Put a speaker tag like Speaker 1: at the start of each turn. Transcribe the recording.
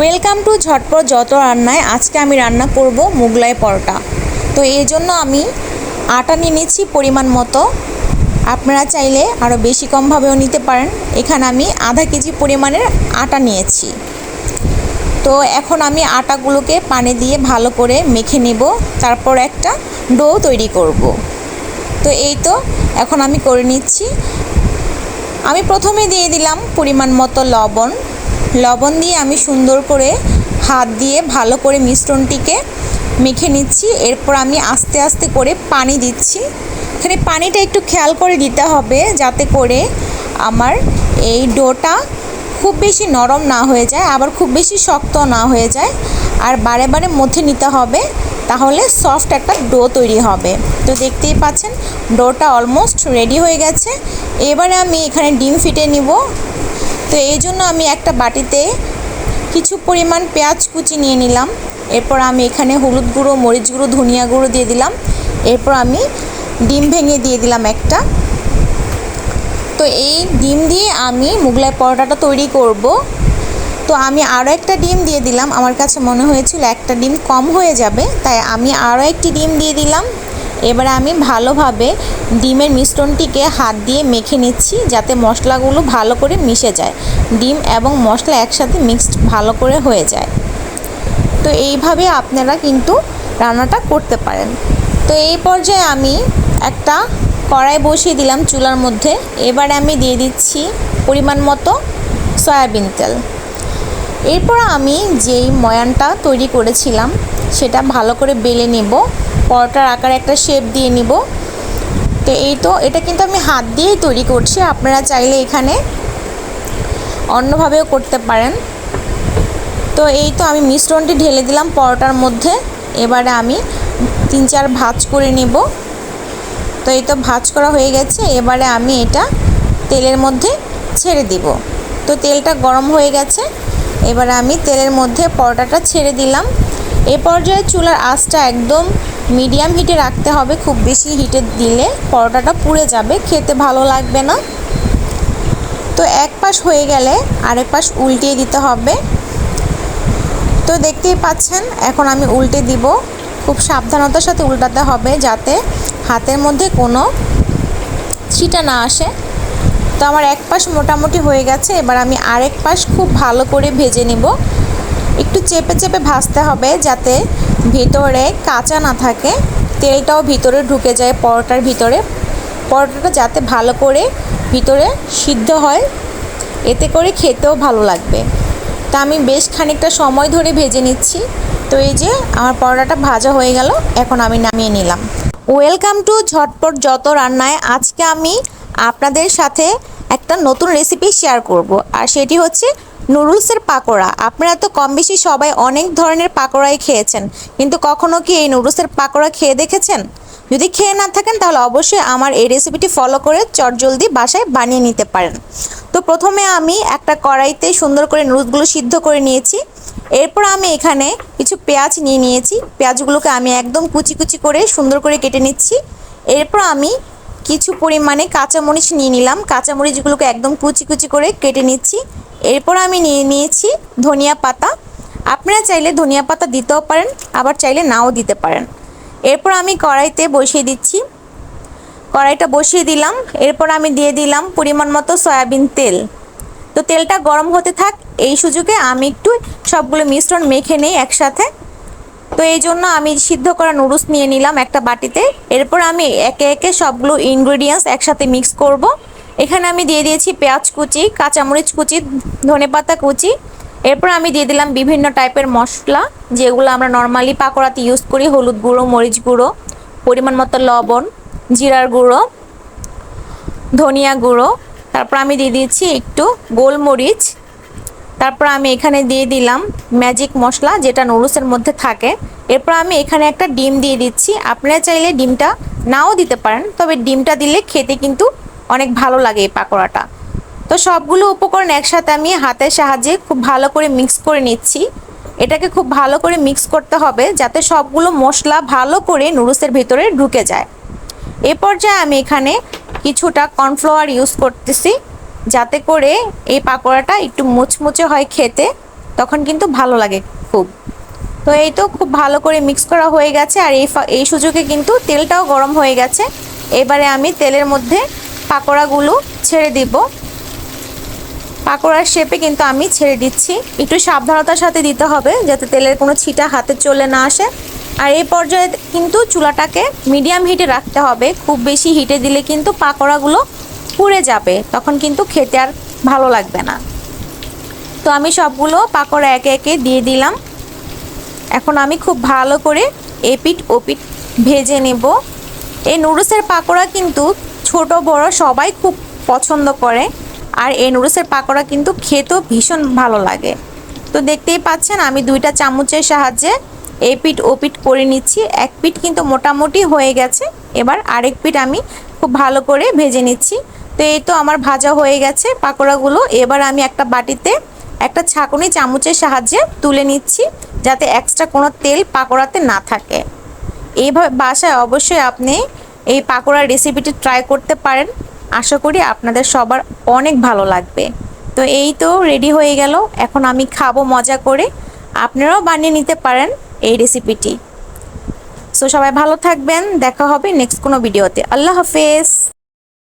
Speaker 1: Welcome to ঝটপট যত রান্নায়, আজকে আমি রান্না করব মুগলাই পরোটা। তো এই জন্য আমি আটা নিয়ে নিচ্ছি পরিমাণ মতো। আপনারা চাইলে আরও বেশি কমভাবেও নিতে পারেন। এখানে আমি আধা কেজি পরিমাণের আটা নিয়েছি। তো এখন আমি আটাগুলোকে পানি দিয়ে ভালো করে মেখে নেব। তারপর একটা ডো তৈরি করব। তো এই তো, এখন আমি করে নিচ্ছি। আমি প্রথমে দিয়ে দিলাম পরিমাণ মতো লবণ। লবণ দিয়ে আমি সুন্দর করে হাত দিয়ে ভালো করে মিশ্রণটিকে মেখে নিচ্ছি। এরপর আমি আস্তে আস্তে করে পানি দিচ্ছি। এখানে পানিটা একটু খেয়াল করে দিতে হবে যাতে করে আমার এই ডোটা খুব বেশি নরম না হয়ে যায়, আবার খুব বেশি শক্ত না হয়ে যায়। আর বারে বারে মধ্যে নিতে হবে, তাহলে সফট একটা ডো তৈরি হবে। তো দেখতেই পাচ্ছেন, ডোটা অলমোস্ট রেডি হয়ে গেছে। এবারে আমি এখানে ডিম ফিটে নিব। তো এই জন্য আমি একটা বাটিতে কিছু পরিমাণ পেঁয়াজ কুচি নিয়ে নিলাম। এরপর আমি এখানে হলুদ গুঁড়ো, মরিচ গুঁড়ো, ধনিয়া গুঁড়ো দিয়ে দিলাম। এরপর আমি ডিম ভেঙে দিয়ে দিলাম একটা। তো এই ডিম দিয়ে আমি মুগলাই পরোটাটা তৈরি করব। তো আমি আরও একটা ডিম দিয়ে দিলাম। আমার কাছে মনে হয়েছিল একটা ডিম কম হয়ে যাবে, তাই আমি আরও একটি ডিম দিয়ে দিলাম। এবার আমি ভালোভাবে ডিমের মিশ্রণটিকে হাত দিয়ে মেখে নিচ্ছি যাতে মশলাগুলো ভালো করে মিশে যায়। ডিম এবং মশলা একসাথে মিক্সড ভালো করে হয়ে যায়। তো এইভাবে আপনারা কিন্তু রান্নাটা করতে পারেন। তো এই পর্যায়ে আমি একটা কড়াই বসিয়ে দিলাম চুলার মধ্যে। এবারে আমি দিয়ে দিচ্ছি পরিমাণ মতো সয়াবিন তেল। এরপর আমি যেই ময়ানটা তৈরি করেছিলাম, সেটা ভালো করে বেলে নেব। পরোটার আকারে একটা শেপ দিয়ে নিব। তো এই তো, এটা কিন্তু আমি হাত দিয়েই তৈরি করছি, আপনারা চাইলে এখানে অন্যভাবেও করতে পারেন। তো এই তো আমি মিশ্রণটি ঢেলে দিলাম পরোটার মধ্যে, এবারে আমি তিন চার ভাজ করে নেব। তো এই তো ভাজ করা হয়ে গেছে, এবারে আমি এটা তেলের মধ্যে ছেড়ে দিব। তো তেলটা গরম হয়ে গেছে, এবারে আমি তেলের মধ্যে পরোটাটা ছেড়ে দিলাম। এ পর্যায়ে চুলার আঁচটা একদম মিডিয়াম হিটে রাখতে হবে। খুব বেশি হিটে দিলে পরোটাটা পুড়ে যাবে, খেতে ভালো লাগবে না। তো এক পাশ হয়ে গেলে আরেক পাশ উল্টিয়ে দিতে হবে। তো দেখতেই পাচ্ছেন, এখন আমি উল্টে দিব। খুব সাবধানতার সাথে উল্টাতে হবে যাতে হাতের মধ্যে কোনো ছিটা না আসে। তো আমার এক পাশ মোটামুটি হয়ে গেছে, এবার আমি আরেক পাশ খুব ভালো করে ভেজে নেব। একটু চেপে চেপে ভাজতে হবে যাতে ভিতরে কাঁচা না থাকে। তেলটাও ভিতরে ঢুকে যায় পরোটার ভিতরে। পরোটাটা যাতে ভালো করে ভিতরে সিদ্ধ হয়, এতে করে খেতেও ভালো লাগবে। তা আমি বেশ খানিকটা সময় ধরে ভেজে নিচ্ছি। তো এই যে আমার পরোটাটা ভাজা হয়ে গেল, এখন আমি নামিয়ে নিলাম। ওয়েলকাম টু ঝটপট যত রান্নায়। আজকে আমি আপনাদের সাথে একটা নতুন রেসিপি শেয়ার করব, আর সেটি হচ্ছে নুডলসের পাকোড়া। আপনারা তো কম বেশি সবাই অনেক ধরনের পাকোড়াই খেয়েছেন। কিন্তু কখনো কি এই নুডলসের পাকোড়া খেয়ে দেখেছেন? যদি খেয়ে না থাকেন, তাহলে অবশ্যই আমার এই রেসিপিটি ফলো করে চটজলদি বাসায় বানিয়ে নিতে পারেন। তো প্রথমে আমি একটা কড়াইতে সুন্দর করে নুডলসগুলো সিদ্ধ করে নিয়েছি। এরপর আমি এখানে কিছু পেঁয়াজ নিয়ে নিয়েছি। পেঁয়াজগুলোকে আমি একদম কুচি কুচি করে সুন্দর করে কেটে নিচ্ছি। এরপর আমি কিছু পরিমাণে কাঁচামরিচ নিয়ে নিলাম। কাঁচামরিচগুলোকে একদম কুচি কুচি করে কেটে নিচ্ছি। এরপর আমি নিয়ে নিয়েছি ধনিয়া পাতা। আপনারা চাইলে ধনিয়া পাতা দিতেও পারেন, আবার চাইলে নাও দিতে পারেন। এরপর আমি কড়াইতে বসিয়ে দিচ্ছি। কড়াইটা বসিয়ে দিলাম। এরপর আমি দিয়ে দিলাম পরিমাণ মতো সয়াবিন তেল। তো তেলটা গরম হতে থাক, এই সুযোগে আমি একটু সবগুলো মিশ্রণ মেখে নেই একসাথে। তো এই জন্য আমি সিদ্ধ করা নুডলস নিয়ে নিলাম একটা বাটিতে। এরপর আমি একে একে সবগুলো ইনগ্রিডিয়েন্টস একসাথে মিক্স করব। এখানে আমি দিয়ে দিয়েছি পেঁয়াজ কুচি, কাঁচামরিচ কুচি, ধনেপাতা কুচি। এরপর আমি দিয়ে দিলাম বিভিন্ন টাইপের মশলা, যেগুলো আমরা নর্মালি পাকোড়াতে ইউজ করি, হলুদ গুঁড়ো, মরিচ গুঁড়ো, পরিমাণ মতো লবণ, জিরার গুঁড়ো, ধনিয়া গুঁড়ো। তারপর আমি দিয়ে দিয়েছি একটু গোলমরিচ। তারপর আমি এখানে দিয়ে দিলাম ম্যাজিক মশলা, যেটা নুডলসের মধ্যে থাকে। এরপর আমি এখানে একটা ডিম দিয়ে দিচ্ছি। আপনারা চাইলে ডিমটা নাও দিতে পারেন, তবে ডিমটা দিলে খেতে কিন্তু অনেক ভালো লাগে এই পাকোড়াটা। তো সবগুলো উপকরণ একসাথে আমি হাতের সাহায্যে খুব ভালো করে মিক্স করে নিচ্ছি। এটাকে খুব ভালো করে মিক্স করতে হবে যাতে সবগুলো মশলা ভালো করে নুডলসের ভিতরে ঢুকে যায়। এ পর্যায়ে আমি এখানে কিছুটা কর্নফ্লাওয়ার ইউজ করতেছি যাতে করে এই পাকোড়াটা একটু মুচমুচে হয় খেতে, তখন কিন্তু ভালো লাগে খুব। তো এই তো খুব ভালো করে মিক্স করা হয়ে গেছে আর এই এই সুযোগে কিন্তু তেলটাও গরম হয়ে গেছে। এবারে আমি তেলের মধ্যে পাকোড়াগুলো ছেড়ে দিব। পাকোড়ার শেপে কিন্তু আমি ছেড়ে দিচ্ছি। একটু সাবধানতার সাথে দিতে হবে যাতে তেলের কোনো ছিটা হাতে চলে না আসে। আর এই পর্যায়ে কিন্তু চুলাটাকে মিডিয়াম হিটে রাখতে হবে। খুব বেশি হিটে দিলে কিন্তু পাকোড়াগুলো পুড়ে যাবে। তখন কিন্তু খেতে আর ভালো লাগবে না। তো আমি সবগুলো পাকোড়া একে একে দিয়ে দিলাম। এখন আমি খুব ভালো করে এপিট ওপিট ভেজে নেব। এই নুডলসের পাকোড়া কিন্তু ছোট, বড় সবাই খুব পছন্দ করে। আর এই নুডলসের পাকোড়া কিন্তু খেতেও ভীষণ ভালো লাগে। তো দেখতেই পাচ্ছেন, আমি দুইটা চামচের সাহায্যে এই পিঠ ও পিঠ করে নিচ্ছি। এক পিঠ কিন্তু মোটামুটি হয়ে গেছে। এবার আরেক পিঠ আমি খুব ভালো করে ভেজে নিচ্ছি। তো এই তো আমার ভাজা হয়ে গেছে পাকোড়াগুলো। এবার আমি একটা বাটিতে একটা ছাঁকুনি চামচের সাহায্যে তুলে নিচ্ছি, যাতে এক্সট্রা কোনো তেল পাকোড়াতে না থাকে। এইভাবে বাসায় অবশ্যই আপনি এই পাকোড়ার রেসিপিটি ট্রাই করতে পারেন। আশা করি আপনাদের সবার অনেক ভালো লাগবে। তো এই তো রেডি হয়ে গেল। এখন আমি খাব মজা করে। আপনারাও বানিয়ে নিতে পারেন এই রেসিপিটি সো সবাই ভালো থাকবেন। দেখা হবে নেক্সট কোনো ভিডিওতে আল্লাহ হাফেজ।